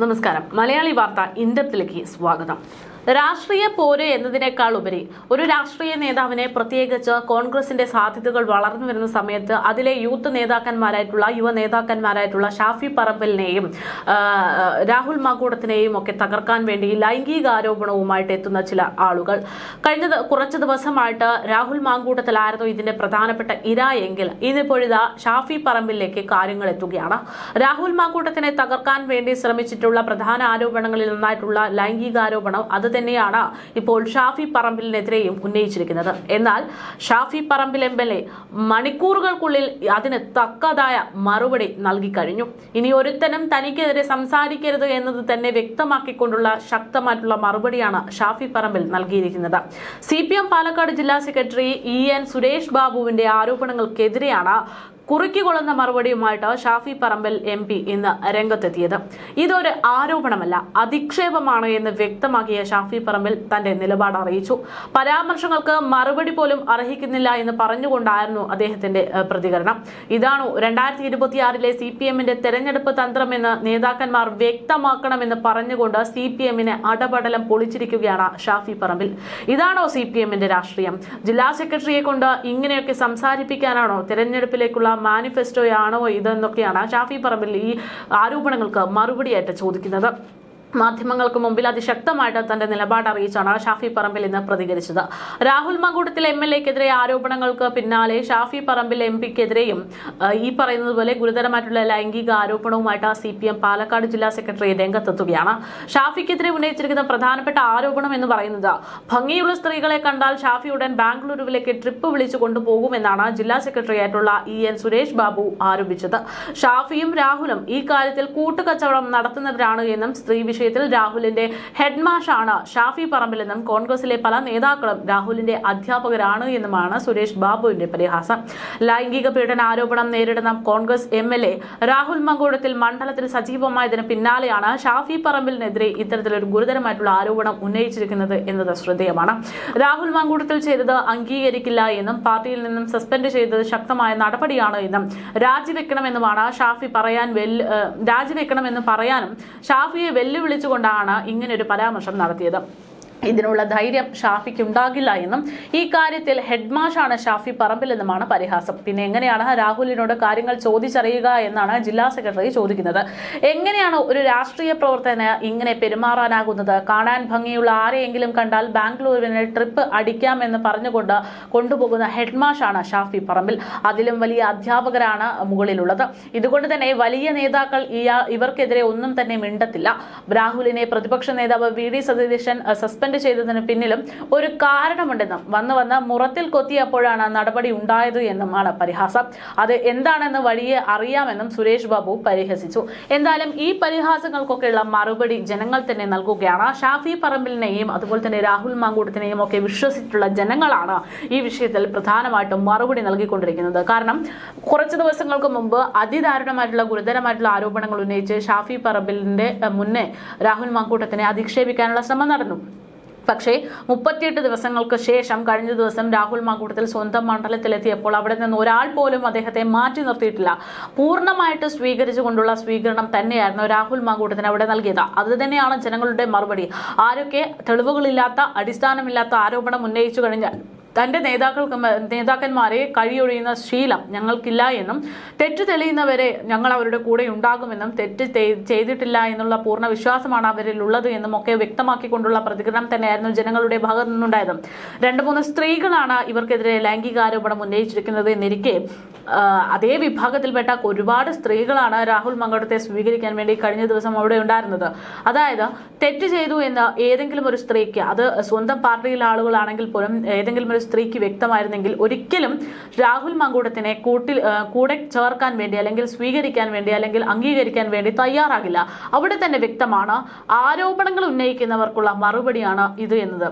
നമസ്കാരം. മലയാളി വാർത്ത ഇൻഡപ്തിലേക്ക് സ്വാഗതം. രാഷ്ട്രീയ പോര് എന്നതിനേക്കാൾ ഉപരി ഒരു രാഷ്ട്രീയ നേതാവിനെ പ്രത്യേകിച്ച് കോൺഗ്രസിന്റെ സാധ്യതകൾ വളർന്നു വരുന്ന സമയത്ത് അതിലെ യൂത്ത് നേതാക്കന്മാരായിട്ടുള്ള യുവ നേതാക്കന്മാരായിട്ടുള്ള ഷാഫി പറമ്പലിനെയും രാഹുൽ മാക്കൂടത്തിനെയും ഒക്കെ തകർക്കാൻ വേണ്ടി ലൈംഗിക ആരോപണവുമായിട്ട് എത്തുന്ന ചില ആളുകൾ. കഴിഞ്ഞ കുറച്ച് ദിവസമായിട്ട് രാഹുൽ മാങ്കൂട്ടത്തിലായിരുന്നു ഇതിന്റെ പ്രധാനപ്പെട്ട ഇര എങ്കിൽ ഇന്നിപ്പോഴിതാ ഷാഫി പറമ്പിലേക്ക് കാര്യങ്ങൾ എത്തുകയാണ്. രാഹുൽ മാങ്കൂട്ടത്തിനെ തകർക്കാൻ വേണ്ടി ശ്രമിച്ചിട്ടുള്ള പ്രധാന ആരോപണങ്ങളിൽ നിന്നായിട്ടുള്ള ലൈംഗികാരോപണം അത് തന്നെയാണ് ഇപ്പോൾ ഷാഫി പറമ്പിലിനെതിരെയും ഉന്നയിച്ചിരിക്കുന്നത്. എന്നാൽ Shafi Parambil M L A മണിക്കൂറുകൾക്കുള്ളിൽ അതിന് തക്കതായ മറുപടി നൽകി കഴിഞ്ഞു. ഇനി ഒരുത്തനും തനിക്കെതിരെ സംസാരിക്കരുത് എന്നത് തന്നെ വ്യക്തമാക്കിക്കൊണ്ടുള്ള ശക്തമായിട്ടുള്ള മറുപടിയാണ് ഷാഫി പറമ്പിൽ നൽകിയിരിക്കുന്നത്. സി പാലക്കാട് ജില്ലാ സെക്രട്ടറി ഇ എൻ സുരേഷ് ബാബുവിന്റെ ആരോപണങ്ങൾക്കെതിരെയാണ് കുറുക്കിക്കൊള്ളുന്ന മറുപടിയുമായിട്ട് ഷാഫി പറമ്പൽ എം പി ഇന്ന് രംഗത്തെത്തിയത്. ഇതൊരു ആരോപണമല്ല അധിക്ഷേപമാണ് എന്ന് വ്യക്തമാക്കിയ ഷാഫി പറമ്പൽ തന്റെ നിലപാട് അറിയിച്ചു. പരാമർശങ്ങൾക്ക് മറുപടി പോലും അർഹിക്കുന്നില്ല എന്ന് പറഞ്ഞുകൊണ്ടായിരുന്നു അദ്ദേഹത്തിന്റെ പ്രതികരണം. ഇതാണോ രണ്ടായിരത്തി ഇരുപത്തിയാറിലെ സി പി എമ്മിന്റെ തെരഞ്ഞെടുപ്പ് തന്ത്രമെന്ന് നേതാക്കന്മാർ വ്യക്തമാക്കണമെന്ന് പറഞ്ഞുകൊണ്ട് സി പി എമ്മിനെ അടപടലം പൊളിച്ചിരിക്കുകയാണ് ഷാഫി പറമ്പിൽ. ഇതാണോ സി പി എമ്മിന്റെ രാഷ്ട്രീയം? ജില്ലാ സെക്രട്ടറിയെ കൊണ്ട് ഇങ്ങനെയൊക്കെ സംസാരിപ്പിക്കാനാണോ തെരഞ്ഞെടുപ്പിലേക്കുള്ള മാനിഫെസ്റ്റോയാണോ ഇതെന്നൊക്കെയാണ് ഷാഫി പറമ്പിൽ ഈ ആരോപണങ്ങൾക്ക് മറുപടിയായിട്ട് ചോദിക്കുന്നത്. മാധ്യമങ്ങൾക്ക് മുമ്പിൽ അതിശക്തമായിട്ട് തന്റെ നിലപാട് അറിയിച്ചാണ് ഷാഫി പറമ്പിൽ ഇന്ന് പ്രതികരിച്ചത്. രാഹുൽ മങ്കൂട്ടത്തിൽ എം എൽ എക്കെതിരെ ആരോപണങ്ങൾക്ക് പിന്നാലെ ഷാഫി പറമ്പിൽ എം പിക്കെതിരെയും ഈ പറയുന്നത് പോലെ ഗുരുതരമായിട്ടുള്ള ലൈംഗിക ആരോപണവുമായിട്ട് സി പി എം പാലക്കാട് ജില്ലാ സെക്രട്ടറി രംഗത്തെത്തുകയാണ്. ഷാഫിക്കെതിരെ ഉന്നയിച്ചിരിക്കുന്ന പ്രധാനപ്പെട്ട ആരോപണം എന്ന് പറയുന്നത് ഭംഗിയുള്ള സ്ത്രീകളെ കണ്ടാൽ ഷാഫി ഉടൻ ബാംഗ്ലൂരുവിലേക്ക് ട്രിപ്പ് വിളിച്ചു കൊണ്ടുപോകുമെന്നാണ് ജില്ലാ സെക്രട്ടറി ആയിട്ടുള്ള ഇ എൻ സുരേഷ് ബാബു ആരോപിച്ചത്. ഷാഫിയും രാഹുലും ഈ കാര്യത്തിൽ കൂട്ടുകച്ചവടം നടത്തുന്നവരാണ് എന്നും സ്ത്രീ വിഷയത്തിൽ രാഹുലിന്റെ ഹെഡ്മാഷാണ് ഷാഫി പറമ്പിലെന്നും കോൺഗ്രസിലെ പല നേതാക്കളും രാഹുലിന്റെ അധ്യാപകരാണ് എന്നുമാണ് സുരേഷ് ബാബുവിന്റെ പരിഹാസം. ലൈംഗിക പീഡന ആരോപണം നേരിടുന്ന Congress M L A Rahul Mamkootathil മണ്ഡലത്തിൽ സജീവമായതിന് പിന്നാലെയാണ് ഷാഫി പറമ്പിലിനെതിരെ ഇത്തരത്തിലൊരു ഗുരുതരമായിട്ടുള്ള ആരോപണം ഉന്നയിച്ചിരിക്കുന്നത് എന്നത് ശ്രദ്ധേയമാണ്. രാഹുൽ മങ്കൂട്ടത്തിൽ ചെയ്തത് അംഗീകരിക്കില്ല എന്നും പാർട്ടിയിൽ നിന്നും സസ്പെൻഡ് ചെയ്തത് ശക്തമായ നടപടിയാണ് എന്നും രാജിവെക്കണമെന്നുമാണ് ഷാഫി പറയാൻ വെല്ലു രാജിവെക്കണമെന്ന് പറയാനും ഷാഫിയെ വെല്ലുവിളിച്ചുകൊണ്ടാണ് ഒരു പരാമർശം നടത്തിയത് ഇതിനുള്ള ധൈര്യം ഷാഫിക്ക് ഉണ്ടാകില്ല എന്നും ഈ കാര്യത്തിൽ ഹെഡ്മാഷാണ് ഷാഫി പറമ്പിലെന്നുമാണ് പരിഹാസം. പിന്നെ എങ്ങനെയാണ് രാഹുലിനോട് കാര്യങ്ങൾ ചോദിച്ചറിയുക എന്നാണ് ജില്ലാ സെക്രട്ടറി ചോദിക്കുന്നത്. എങ്ങനെയാണ് ഒരു രാഷ്ട്രീയ പ്രവർത്തന ഇങ്ങനെ പെരുമാറാനാകുന്നത്? കാണാൻ ഭംഗിയുള്ള ആരെയെങ്കിലും കണ്ടാൽ ബാംഗ്ലൂരിന് ട്രിപ്പ് അടിക്കാമെന്ന് പറഞ്ഞുകൊണ്ട് കൊണ്ടുപോകുന്ന ഹെഡ്മാഷാണ് ഷാഫി പറമ്പിൽ. അതിലും വലിയ അധ്യാപകരാണ് മുകളിലുള്ളത്. ഇതുകൊണ്ട് തന്നെ വലിയ നേതാക്കൾ ഇവർക്കെതിരെ ഒന്നും തന്നെ മിണ്ടത്തില്ല. രാഹുലിനെ പ്രതിപക്ഷ നേതാവ് വി. ഡി. സതീശൻ അഹ്, സസ്പെൻഡ് ചെയ്തതിന് പിന്നിലും ഒരു കാരണമുണ്ടെന്നും വന്ന് വന്ന് മുറത്തിൽ കൊത്തിയപ്പോഴാണ് നടപടി ഉണ്ടായത് എന്നുമാണ് പരിഹാസം. അത് എന്താണെന്ന് വഴിയെ അറിയാമെന്നും സുരേഷ് ബാബു പരിഹസിച്ചു. എന്തായാലും ഈ പരിഹാസങ്ങൾക്കൊക്കെയുള്ള മറുപടി ജനങ്ങൾ തന്നെ നൽകുകയാണ്. ഷാഫി പറമ്പിലിനെയും അതുപോലെ തന്നെ രാഹുൽ മാങ്കൂട്ടത്തിനെയും ഒക്കെ വിശ്വസിച്ചിട്ടുള്ള ജനങ്ങളാണ് ഈ വിഷയത്തിൽ പ്രധാനമായിട്ടും മറുപടി നൽകിക്കൊണ്ടിരിക്കുന്നത്. കാരണം കുറച്ച് ദിവസങ്ങൾക്ക് മുമ്പ് അതിദാരുണമായിട്ടുള്ള ഗുരുതരമായിട്ടുള്ള ആരോപണങ്ങൾ ഉന്നയിച്ച് ഷാഫി പറമ്പിലിന്റെ മുന്നേ രാഹുൽ മാങ്കൂട്ടത്തിനെ അധിക്ഷേപിക്കാനുള്ള ശ്രമം നടന്നു. പക്ഷേ മുപ്പത്തിയെട്ട് ദിവസങ്ങൾക്ക് ശേഷം കഴിഞ്ഞ ദിവസം രാഹുൽ മാങ്കൂട്ടത്തിൽ സ്വന്തം മണ്ഡലത്തിലെത്തിയപ്പോൾ അവിടെ നിന്ന് ഒരാൾ പോലും അദ്ദേഹത്തെ മാറ്റി നിർത്തിയിട്ടില്ല. പൂർണമായിട്ട് സ്വീകരിച്ചുകൊണ്ടുള്ള സ്വീകരണം തന്നെയായിരുന്നു രാഹുൽ മാങ്കൂട്ടത്തിന് അവിടെ നൽകിയത്. അത് തന്നെയാണ് ജനങ്ങളുടെ മറുപടി. ആരൊക്കെ തെളിവുകളില്ലാത്ത അടിസ്ഥാനമില്ലാത്ത ആരോപണം ഉന്നയിച്ചു കഴിഞ്ഞാൽ തന്റെ നേതാക്കൾക്ക് നേതാക്കന്മാരെ കഴിയൊഴിയുന്ന ശീലം ഞങ്ങൾക്കില്ല എന്നും തെറ്റ് തെളിയുന്നവരെ ഞങ്ങൾ അവരുടെ കൂടെ ഉണ്ടാകുമെന്നും തെറ്റ് ചെയ്തിട്ടില്ല എന്നുള്ള പൂർണ വിശ്വാസമാണ് അവരിൽ ഉള്ളത് എന്നും ഒക്കെ വ്യക്തമാക്കിക്കൊണ്ടുള്ള പ്രതികരണം തന്നെയായിരുന്നു ജനങ്ങളുടെ ഭാഗത്തു നിന്നുണ്ടായത്. രണ്ട് മൂന്ന് സ്ത്രീകളാണ് ഇവർക്കെതിരെ ലൈംഗികാരോപണം ഉന്നയിച്ചിരിക്കുന്നത് എന്നിരിക്കെ അതേ വിഭാഗത്തിൽപ്പെട്ട ഒരുപാട് സ്ത്രീകളാണ് രാഹുൽ മങ്കടത്തെ സ്വീകരിക്കാൻ വേണ്ടി കഴിഞ്ഞ ദിവസം അവിടെ ഉണ്ടായിരുന്നത്. അതായത് തെറ്റ് ചെയ്തു എന്ന് ഏതെങ്കിലും ഒരു സ്ത്രീക്ക് അത് സ്വന്തം പാർട്ടിയിലെ ആളുകളാണെങ്കിൽ പോലും ഏതെങ്കിലും ഒരു സ്ത്രീക്ക് വ്യക്തമായിരുന്നെങ്കിൽ ഒരിക്കലും രാഹുൽ മങ്കൂടത്തിനെ കൂട്ടിൽ കൂടെ ചേർക്കാൻ വേണ്ടി അല്ലെങ്കിൽ സ്വീകരിക്കാൻ വേണ്ടി അല്ലെങ്കിൽ അംഗീകരിക്കാൻ വേണ്ടി തയ്യാറാകില്ല. അവിടെ തന്നെ വ്യക്തമാണ് ആരോപണങ്ങൾ ഉന്നയിക്കുന്നവർക്കുള്ള മറുപടിയാണ് ഇത് എന്നത്.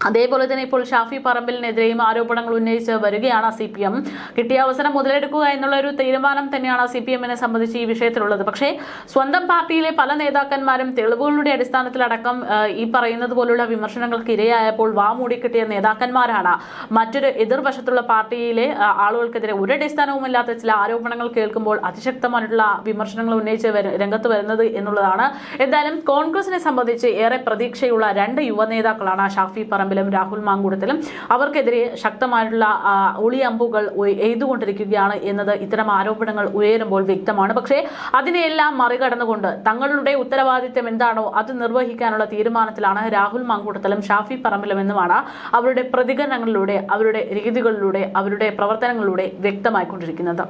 അതേപോലെ തന്നെ ഇപ്പോൾ ഷാഫി പറമ്പലിനെതിരെയും ആരോപണങ്ങൾ ഉന്നയിച്ച് വരികയാണ് സി പി എം കിട്ടിയ അവസരം മുതലെടുക്കുക എന്നുള്ള ഒരു തീരുമാനം തന്നെയാണ് സി പി എമ്മിനെ സംബന്ധിച്ച് ഈ വിഷയത്തിലുള്ളത്. പക്ഷേ സ്വന്തം പാർട്ടിയിലെ പല നേതാക്കന്മാരും തെളിവുകളുടെ അടിസ്ഥാനത്തിലടക്കം ഈ പറയുന്നത് പോലുള്ള വിമർശനങ്ങൾക്ക് ഇരയായപ്പോൾ വാമൂടി കിട്ടിയ നേതാക്കന്മാരാണ്. മറ്റൊരു എതിർവശത്തുള്ള പാർട്ടിയിലെ ആളുകൾക്കെതിരെ ഒരു അടിസ്ഥാനവുമില്ലാത്ത ചില ആരോപണങ്ങൾ കേൾക്കുമ്പോൾ അതിശക്തമായിട്ടുള്ള വിമർശനങ്ങൾ ഉന്നയിച്ച് രംഗത്ത് വരുന്നത് എന്നുള്ളതാണ്. എന്തായാലും കോൺഗ്രസിനെ സംബന്ധിച്ച് ഏറെ പ്രതീക്ഷയുള്ള രണ്ട് യുവ നേതാക്കളാണ് ഷാഫി പറമ്പിലും രാഹുൽ മാങ്കൂടത്തിലും അവർക്കെതിരെ ശക്തമായിട്ടുള്ള ഒളിയമ്പുകൾ എഴുതുകൊണ്ടിരിക്കുകയാണ് എന്നത് ഇത്തരം ആരോപണങ്ങൾ ഉയരുമ്പോൾ വ്യക്തമാണ്. പക്ഷേ അതിനെയെല്ലാം മറികടന്നുകൊണ്ട് തങ്ങളുടെ ഉത്തരവാദിത്തം എന്താണോ അത് നിർവഹിക്കാനുള്ള തീരുമാനത്തിലാണ് രാഹുൽ മാങ്കൂട്ടത്തിലും ഷാഫി പറമ്പിലും എന്നുമാണ് അവരുടെ പ്രതികരണങ്ങളിലൂടെ അവരുടെ രീതികളിലൂടെ അവരുടെ പ്രവർത്തനങ്ങളിലൂടെ വ്യക്തമായിക്കൊണ്ടിരിക്കുന്നത്.